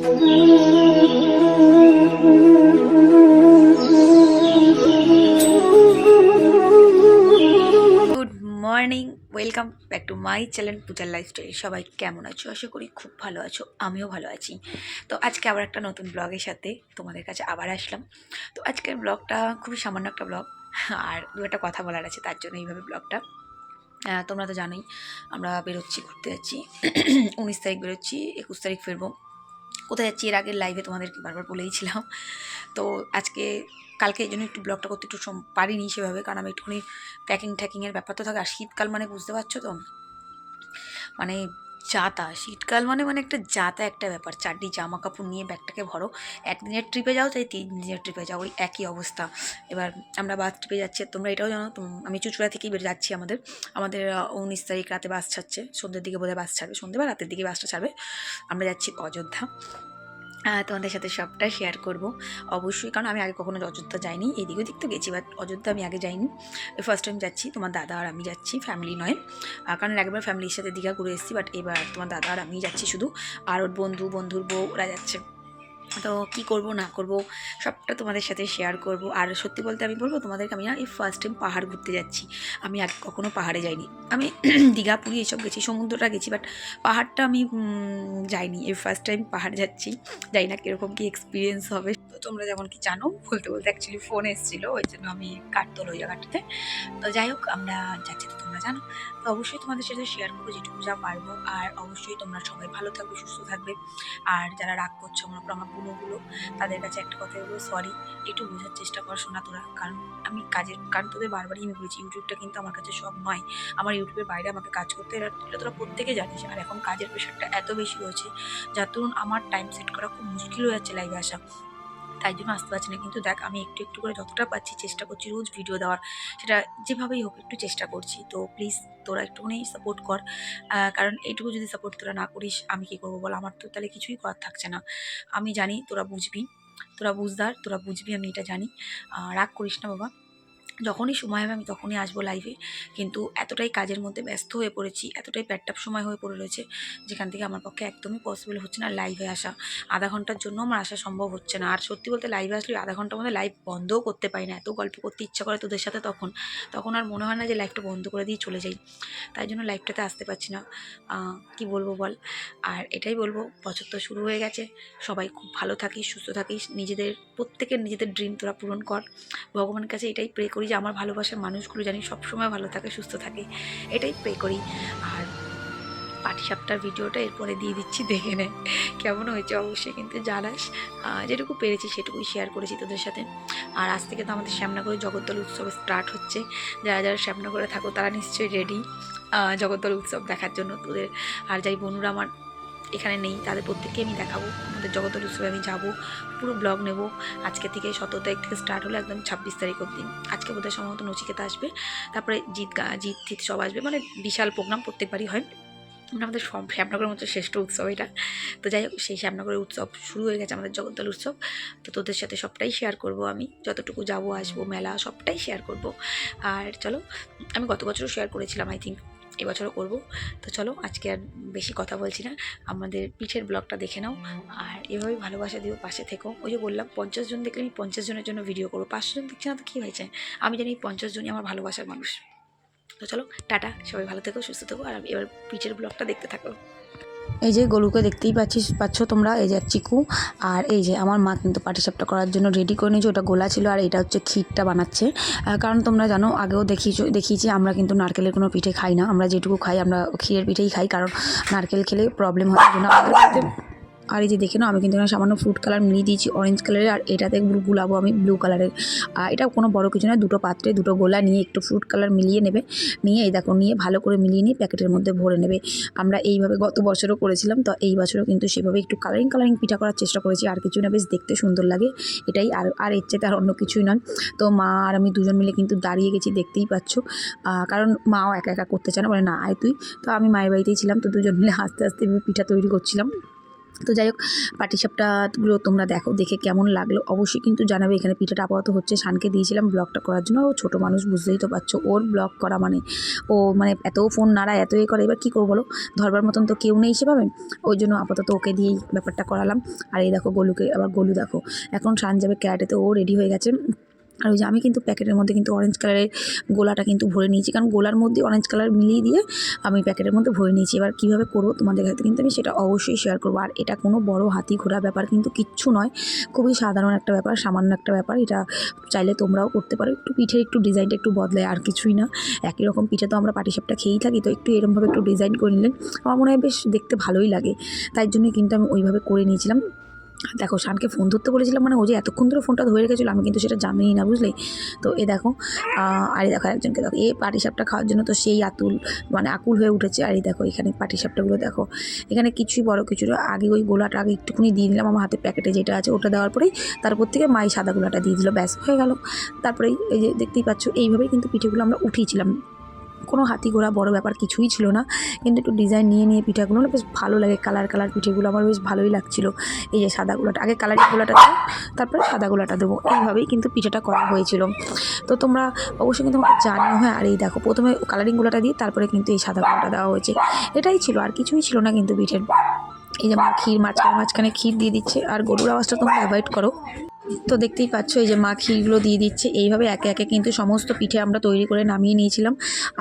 Good morning welcome back to my channel পূজার lifestyle সবাই কেমন আছো? আশা করি খুব ভালো আছো। আমিও ভালো আছি। তো আজকে আবার একটা নতুন ব্লগের সাথে তোমাদের কাছে আবার আসলাম। তো আজকের ব্লগটা খুবই সামান্য একটা ব্লগ। আর দু একটা কথা বলার আছে, তার জন্য এইভাবে ব্লগটা। তোমরা তো জানোই, আমরা বেরোচ্ছি, ঘুরতে যাচ্ছি। উনিশ তারিখ বেরোচ্ছি, একুশ তারিখ ফিরবো। কোথায় যাচ্ছি? এর আগের লাইভে তোমাদেরকে বারবার বলেইছিলাম। তো আজকে, কালকে এই জন্য একটু ব্লগটা করতে একটু পারিনি সেভাবে, কারণ আমি একটুখানি প্যাকিং ট্যাকিংয়ের ব্যাপার তো থাকে। আর শীতকাল মানে বুঝতে পারছ তো? মানে যাতা শীতকাল মানে মানে একটা যাতা একটা ব্যাপার। চারটি জামা কাপড় নিয়ে ব্যাগটাকে ভরো। একদিনের ট্রিপে যাও, তাই তিন দিনের ট্রিপে যাও, ওই একই অবস্থা। এবার আমরা বাস ট্রিপে যাচ্ছি। তোমরা এটাও জানো আমি চুচুড়া থেকেই বেরিয়ে যাচ্ছি আমাদের। আমাদের উনিশ তারিখ রাতে বাস ছাড়ছে। সন্ধ্যের দিকে বোধহয় বাস ছাড়বে। সন্ধ্যে বা রাতের দিকে বাসটা ছাড়বে। আমরা যাচ্ছি অযোধ্যা। তোমাদের সাথে সবটা শেয়ার করব। অবশ্যই, কারণ আমি আগে কখনো অযোধ্যা যাইনি এদিক ওদিক তো গেছি বাট অযোধ্যা আমি আগে যাইনি। ফার্স্ট টাইম যাচ্ছি, তোমার দাদা আর আমি যাচ্ছি ফ্যামিলি নয়। কারণ একবার ফ্যামিলির সাথে দীঘা ঘুরে এসেছি বাট এবার তোমার দাদা আর আমি যাচ্ছি শুধু। আর ওর বন্ধু, বন্ধুর বউ ওরা যাচ্ছে। তো কী করব, না করব, সবটা তোমাদের সাথে শেয়ার করব। আর সত্যি বলতে আমি বলব, তোমাদেরকে আমি না এই ফার্স্ট টাইম পাহাড় ঘুরতে যাচ্ছি। আমি আগে কখনো পাহাড়ে যাইনি। আমি দীঘা, পুরী এইসব গেছি, সমুদ্রটা গেছি বাট পাহাড়টা আমি যাইনি। এই ফার্স্ট টাইম পাহাড় যাচ্ছি। যাই না কীরকম কী এক্সপিরিয়েন্স হবে। তো তোমরা যেমন কি জানো, বলতে বলতে অ্যাকচুয়ালি ফোন এসেছিল, ওই জন্য আমি কাটতো ওই জায়গাটাতে। তো যাই হোক, আমরা যাচ্ছি তো তোমরা জানো। তো অবশ্যই তোমাদের সাথে শেয়ার করব যেটুকু যা পারব। আর অবশ্যই তোমরা সবাই ভালো থাকবে, সুস্থ থাকবে। আর যারা রাগ করছ, মনে করো আমার বুনোগুলো, তাদের কাছে একটা কথা বলব সরি একটু বোঝার চেষ্টা কর শোনা তোরা। কারণ আমি কাজের, কারণ তোদের বারবারই আমি বলেছি ইউটিউবটা কিন্তু আমার কাছে সব নয়। আমার ইউটিউবের বাইরে আমাকে কাজ করতে এটা তোরা প্রত্যেকে জানিস। আর এখন কাজের প্রেশারটা এত বেশি রয়েছে যার দরুন আমার টাইম সেট করা খুব মুশকিল হয়ে যাচ্ছে লাইভে আসা। তাই জন্য আসতে পারছি না। কিন্তু দেখ, আমি একটু একটু করে যতটা পাচ্ছি চেষ্টা করছি রোজ ভিডিও দেওয়ার, সেটা যেভাবেই হোক একটু চেষ্টা করছি। তো প্লিজ তোরা একটুখানি সাপোর্ট কর। কারণ এইটুকু যদি সাপোর্ট তোরা না করিস, আমি কি করব বল? আমার তো তাহলে কিছুই করার থাকছে না। আমি জানি তোরা বুঝবি, তোরা বুঝদার, তোরা বুঝবি, আমি এটা জানি। রাগ করিস না বাবা। যখনই সময় হবে আমি তখনই আসব লাইভে কিন্তু এতটাই কাজের মধ্যে ব্যস্ত হয়ে পড়েছি, এতটাই প্যাটটাপ সময় হয়ে পড়ে রয়েছে, যেখান থেকে আমার পক্ষে একদমই পসিবল হচ্ছে না লাইভে আসা। আধা ঘণ্টার জন্য আমার আসা সম্ভব হচ্ছে না। আর সত্যি বলতে লাইভে আসলে আধা ঘণ্টার মধ্যে লাইভ বন্ধও করতে পারি না। এত গল্প করতে ইচ্ছা করে তোদের সাথে তখন। তখন আর মনে হয় না যে লাইভটা বন্ধ করে দিয়ে চলে যাই। তাই জন্য লাইভটাতে আসতে পারছি না। কি বলব বল? আর এটাই বলব, বছর তো শুরু হয়ে গেছে। সবাই খুব ভালো থাকিস, সুস্থ থাকিস। নিজেদের, প্রত্যেকের নিজেদের ড্রিম তোরা পূরণ কর। ভগবানের কাছে এটাই প্রে করি যে আমার ভালোবাসার মানুষগুলো জানি সবসময় ভালো থাকে, সুস্থ থাকে, এটাই প্রে করি। আর পাটিসাপটার ভিডিওটা এরপরে দিয়ে দিচ্ছি, দেখে নে কেমন হয়েছে, অবশ্যই কিন্তু জানাস। যেটুকু পেরেছি সেটুকুই শেয়ার করেছি তোদের সাথে। আর আজ থেকে তো আমাদের শ্যামনগরে জগদ্দল উৎসব স্টার্ট হচ্ছে। যারা যারা শ্যামনগরে থাকো তারা নিশ্চয়ই রেডি জগদ্দল উৎসব দেখার জন্য তোদের। আর যাই বন্ধুরা আমার এখানে নেই, তাদের প্রত্যেককে আমি দেখাবো। আমাদের জগদ্দল উৎসবে আমি যাব, পুরো ব্লগ নেব। আজকে থেকে সতেরো তারিখ থেকে স্টার্ট হলো একদম ছাব্বিশ তারিখ অবধি। আজকে বোধহয় সম্ভবত নচিকেতা আসবে। তারপরে জিৎ জিৎ থিত সব আসবে। মানে বিশাল প্রোগ্রাম প্রত্যেকবারই হয়। আমাদের শ্যামনগরের মতো শ্রেষ্ঠ উৎসব এটা। তো যাই হোক, সেই শ্যামনগরের উৎসব শুরু হয়ে গেছে আমাদের জগদ্দল উৎসব। তো তোদের সাথে সবটাই শেয়ার করব আমি। যতটুকু যাব, আসব, মেলা সবটাই শেয়ার করব। আর চলো, আমি গত বছরও শেয়ার করেছিলাম আই থিঙ্ক এবছরও করব। তো চলো, আজকে আর বেশি কথা বলছি না। আমাদের পিঠের ব্লগটা দেখে নাও। আর এভাবে ভালোবাসা দিও, পাশে থেকো। ওই যে বললাম, পঞ্চাশ জন দেখলে আমি পঞ্চাশ জনের জন্য ভিডিও করব। পাঁচশো জন দেখছি না তো কী হয়েছে? আমি জানি পঞ্চাশ জনই আমার ভালোবাসার মানুষ। তো চলো, টাটা। সবাই ভালো থেকো, সুস্থ থেকো। আর এবার পিঠের ব্লগটা দেখতে থাকো। এই যে গরুকে দেখতেই পাচ্ছিস, পাচ্ছ তোমরা? এই যে চিকু। আর এই যে আমার মা কিন্তু পাটিসাপটা করার জন্য রেডি করে নিয়েছে। ওটা গোলা ছিল আর এটা হচ্ছে ক্ষীরটা বানাচ্ছে। কারণ তোমরা জানো, আগেও দেখিয়েছো, দেখিয়েছি, আমরা কিন্তু নারকেলের কোনো পিঠে খাই না। আমরা যেটুকু খাই, আমরা ক্ষীরের পিঠেই খাই। কারণ নারকেল খেলে প্রবলেম হয় জন্য আর এই যে দেখে নাও, আমি কিন্তু এখানে সামান্য ফ্রুট কালার মিলিয়ে দিয়েছি অরেঞ্জ কালারের আর এটাতে গুল- গুলাবো আমি ব্লু কালারের আর এটা কোনো বড় কিছু নয়, দুটো পাত্রে, দুটো গোলা নিয়ে একটু ফ্রুট কালার মিলিয়ে নেবে। নিয়ে এই দেখো, নিয়ে ভালো করে মিলিয়ে নিয়ে প্যাকেটের মধ্যে ভরে নেবে। আমরা এইভাবে গত বছরও করেছিলাম, তো এই বছরও কিন্তু সেভাবে একটু কালারিং কালারিং পিঠা করার চেষ্টা করেছি। আর কিছু না, বেশ দেখতে সুন্দর লাগে। এটাই আর আর এর চেয়ে আর অন্য কিছুই নয়। তো মা আর আমি দুজন মিলে কিন্তু দাঁড়িয়ে গেছি, দেখতেই পাচ্ছ। কারণ মাও একা একা করতে চায় না, বলে না, আয় তুই। তো আমি মায়ের বাড়িতেই ছিলাম, তো দুজন মিলে আস্তে আস্তে পিঠা তৈরি করছিলাম। তো যাই হোক, পাটিসাপটাগুলো তোমরা দেখো, দেখে কেমন লাগল। অবশ্যই কিন্তু জানাবে, এখানে পিঠাটা আপাতত হচ্ছে। শানকে দিয়েছিলাম ব্লগটা করার জন্য। ও ছোটো মানুষ, বুঝতেই তো পারছ। ওর ব্লগ করা মানে ও মানে এত ফোন নাড়ায় এত এ করে, এবার কী করব বলো? ধরবার মতন তো কেউ নেই সেভাবে। ওই জন্য আপাতত ওকে দিয়েই ব্যাপারটা করালাম। আর এই দেখো, গোলুকে, আবার গোলু দেখো। এখন শান যাবে ক্যারাটেতে, ও রেডি হয়ে গেছে। আর ওই যে আমি কিন্তু প্যাকেটের মধ্যে কিন্তু অরেঞ্জ কালারের গোলাটা কিন্তু ভরে নিয়েছি। কারণ গোলার মধ্যে অরেঞ্জ কালার মিলিয়ে দিয়ে আমি প্যাকেটের মধ্যে ভরে নিয়েছি। এবার কীভাবে করব তোমাদের কাছে কিন্তু আমি সেটা অবশ্যই শেয়ার করব। আর এটা কোনো বড় হাতি ঘোড়া ব্যাপার কিন্তু কিচ্ছু নয়। খুবই সাধারণ একটা ব্যাপার, সামান্য একটা ব্যাপার। এটা চাইলে তোমরাও করতে পারো। একটু পিঠের একটু ডিজাইনটা একটু বদলায়, আর কিছুই না। একই রকম পিঠে তো আমরা পাটিসাপটা খেয়েই থাকি, তো একটু এরকমভাবে একটু ডিজাইন করে নিলেন আমার মনে হয় বেশ দেখতে ভালোই লাগে। তাই জন্য কিন্তু আমি ওইভাবে করে নিয়েছিলাম। দেখো, শানকে ফোন ধরতে বলেছিলাম মানে ও যে এতক্ষণ ধরে ফোনটা ধরে রেখেছিলো, আমি কিন্তু সেটা জানিই না, বুঝলে? তো এ দেখো আর দেখো একজনকে দেখো এই পাটিসাপটা খাওয়ার জন্য তো সেই আতুল মানে আকুল হয়ে উঠেছে। আর এই দেখো, এখানে পাটিসাপটাগুলো দেখো, এখানে কিছুই বড় কিছু আগে ওই গোলাটা আগে একটুখানি দিয়ে দিলাম, আমার হাতে প্যাকেটে যেটা আছে ওটা দেওয়ার পরেই তারপর থেকে মাই সাদা গোলাটা দিয়ে দিল, ব্যাস, হয়ে গেল। তারপরে এই যে দেখতেই পাচ্ছ, এইভাবেই কিন্তু পিঠেগুলো আমরা উঠিয়েছিলাম। কোনো হাতি ঘোড়া বড় ব্যাপার কিছুই ছিল না। কিন্তু একটু ডিজাইন নিয়ে নিয়ে পিঠাগুলো না বেশ ভালো লাগে। কালার কালার পিঠেগুলো আমার বেশ ভালোই লাগছিল। এই যে সাদা গোলাটা, আগে কালারি গোলাটা দেবো তারপরে সাদা গোলাটা দেবো। এইভাবেই কিন্তু পিঠাটা করা হয়েছিল। তো তোমরা অবশ্যই কিন্তু আমাকে জানিও হ্যাঁ আর এই দেখো, প্রথমে কালারিং গোলাটা দিয়ে তারপরে কিন্তু এই সাদা গোলাটা দেওয়া হয়েছে। এটাই ছিল, আর কিছুই ছিল না কিন্তু পিঠের। এই যে ক্ষীর মাঝখানে মাঝখানে ক্ষীর দিয়ে দিচ্ছে, আর গরুর আওয়াজটা তোমরা অ্যাভয়েড করো। তো দেখতেই পাচ্ছ এই যে মা ক্ষীরগুলো দিয়ে দিচ্ছে। এইভাবে একে একে কিন্তু সমস্ত পিঠে আমরা তৈরি করে নামিয়ে নিয়েছিলাম।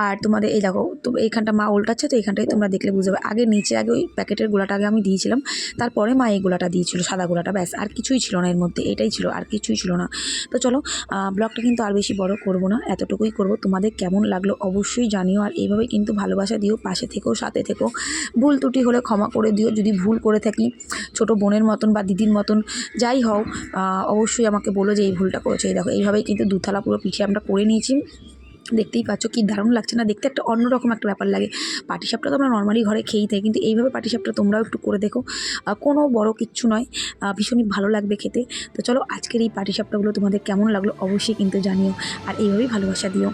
আর তোমাদের, এই দেখো, তো এইখানটা মা উল্টাচ্ছে, তো এইখানটায় তোমরা দেখলে বুঝতে পারবে। আগে নিচে আগে ওই প্যাকেটের গোলাটা আগে আমি দিয়েছিলাম। তারপরে মা এই গোলাটা দিয়েছিল, সাদা গোলাটা, ব্যাস, আর কিছুই ছিল না এর মধ্যে, এটাই ছিল, আর কিছুই ছিল না। তো চলো ব্লগটা কিন্তু আর বেশি বড় করব না, এতটুকুই করব। তোমাদের কেমন লাগল অবশ্যই জানিও, আর এইভাবে কিন্তু ভালোবাসা দিও, পাশে থেকেও সাথে থেকেও ভুল ত্রুটি হলে ক্ষমা করে দিও, যদি ভুল করে থাকি, ছোট বোনের মতন বা দিদির মতন, যাই হও অবশ্যই আমাকে বলো যে এই ভুলটা করেছে। এই দেখো, এইভাবেই কিন্তু দুথালা পুরো পিঠে আমরা করে নিয়েছি। দেখতেই পাচ্ছ কি দারুণ লাগছে না? দেখতে একটা অন্যরকম একটা ব্যাপার লাগে। পাটিসাপটা তো আমরা নর্মালি ঘরে খেয়েই থাকি, কিন্তু এইভাবে পাটিসাপটা তোমরাও একটু করে দেখো। কোনো বড় কিচ্ছু নয়। ভীষণই ভালো লাগবে খেতে। তো চলো, আজকের এই পাটিসাপটাগুলো তোমাদের কেমন লাগল অবশ্যই কিন্তু জানিও। আর এইভাবেই ভালোবাসা দিও।